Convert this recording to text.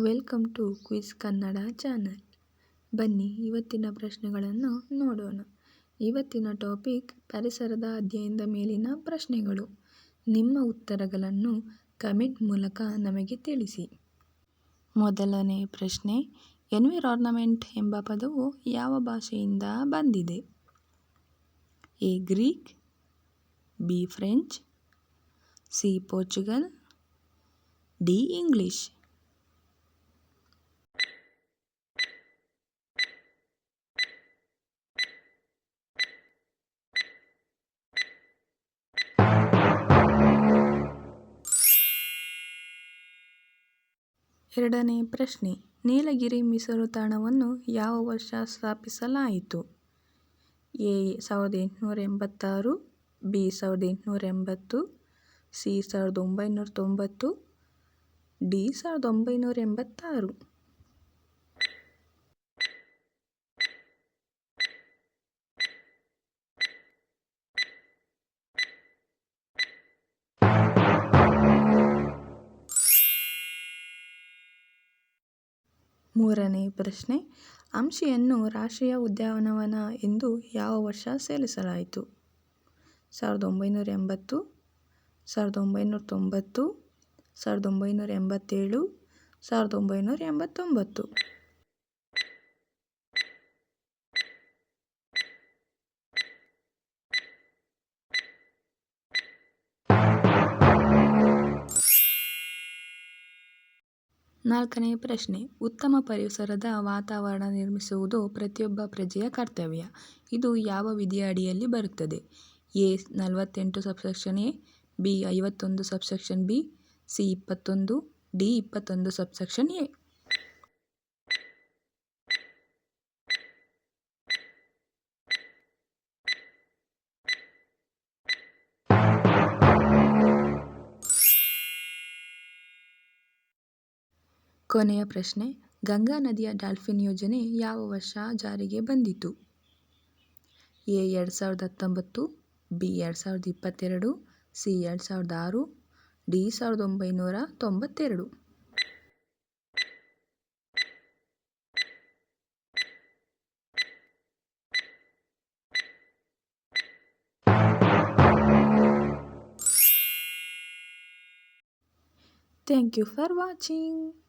Welcome to quiz Kannada channel. ಬನ್ನಿ, ಇವತ್ತಿನ ಪ್ರಶ್ನೆಗಳನ್ನು ನೋಡೋಣ. ಇವತ್ತಿನ ಟಾಪಿಕ್ ಪರಿಸರದ ಅಧ್ಯಯನದ ಮೇಲಿನ ಪ್ರಶ್ನೆಗಳು. ನಿಮ್ಮ ಉತ್ತರಗಳನ್ನು ಕಮೆಂಟ್ ಮೂಲಕ ನಮಗೆ ತಿಳಿಸಿ. ಮೊದಲನೇ ಪ್ರಶ್ನೆ ಎನ್ವಿರಾರ್ನಮೆಂಟ್ ಎಂಬ ಪದವು ಯಾವ ಭಾಷೆಯಿಂದ ಬಂದಿದೆ? A, Greek, B, French, C, Portugal, D, English. ಎರಡನೇ ಪ್ರಶ್ನೆ, ನೀಲಗಿರಿ ಮೀಸಲು ತಾಣವನ್ನು ಯಾವ ವರ್ಷ ಸ್ಥಾಪಿಸಲಾಯಿತು? ಎ, ಸಾವಿರದ ಎಂಟುನೂರ ಎಂಬತ್ತಾರು, ಬಿ, ಸಾವಿರದ ಎಂಟುನೂರ ಎಂಬತ್ತು, ಸಿ, ಸಾವಿರದ ಒಂಬೈನೂರ ತೊಂಬತ್ತು, ಡಿ, ಸಾವಿರದ ಒಂಬೈನೂರ ಎಂಬತ್ತಾರು. ಮೂರನೇ ಪ್ರಶ್ನೆ, ಅಂಶಿಯನ್ನು ರಾಷ್ಟ್ರೀಯ ಉದ್ಯಾನವನ ಎಂದು ಯಾವ ವರ್ಷ ಸೇರಿಸಲಾಯಿತು? ಸಾವಿರದ ಒಂಬೈನೂರ ಎಂಬತ್ತು, ಸಾವಿರದ ಒಂಬೈನೂರ ತೊಂಬತ್ತು, ಸಾವಿರದ ಒಂಬೈನೂರ ಎಂಬತ್ತೇಳು, ಸಾವಿರದ ಒಂಬೈನೂರ ಎಂಬತ್ತೊಂಬತ್ತು. ನಾಲ್ಕನೇ ಪ್ರಶ್ನೆ. ಉತ್ತಮ ಪರಿಸರದ ವಾತಾವರಣ ನಿರ್ಮಿಸುವುದು ಪ್ರತಿಯೊಬ್ಬ ಪ್ರಜೆಯ ಕರ್ತವ್ಯ. ಇದು ಯಾವ ವಿಧಿಯ ಅಡಿಯಲ್ಲಿ ಬರುತ್ತದೆ? ಎ. ನಲವತ್ತೆಂಟು ಸಬ್ಸೆಕ್ಷನ್ ಎ, ಬಿ. ಐವತ್ತೊಂದು ಸಬ್ಸೆಕ್ಷನ್ ಬಿ, ಸಿ. ಇಪ್ಪತ್ತೊಂದು, ಡಿ. ಇಪ್ಪತ್ತೊಂದು ಸಬ್ಸೆಕ್ಷನ್ ಎ. ಕೊನೆಯ ಪ್ರಶ್ನೆ, ಗಂಗಾ ನದಿಯ ಡಾಲ್ಫಿನ್ ಯೋಜನೆ ಯಾವ ವರ್ಷ ಜಾರಿಗೆ ಬಂದಿತು? ಎ ಎರಡು ಸಾವಿರದ ಹತ್ತೊಂಬತ್ತು, ಬಿ ಎರಡು ಸಾವಿರದ ಇಪ್ಪತ್ತೆರಡು, ಸಿ ಎರಡು ಸಾವಿರದ ಆರು, ಡಿ ಸಾವಿರದ ಒಂಬೈನೂರ ತೊಂಬತ್ತೆರಡು. Thank you for watching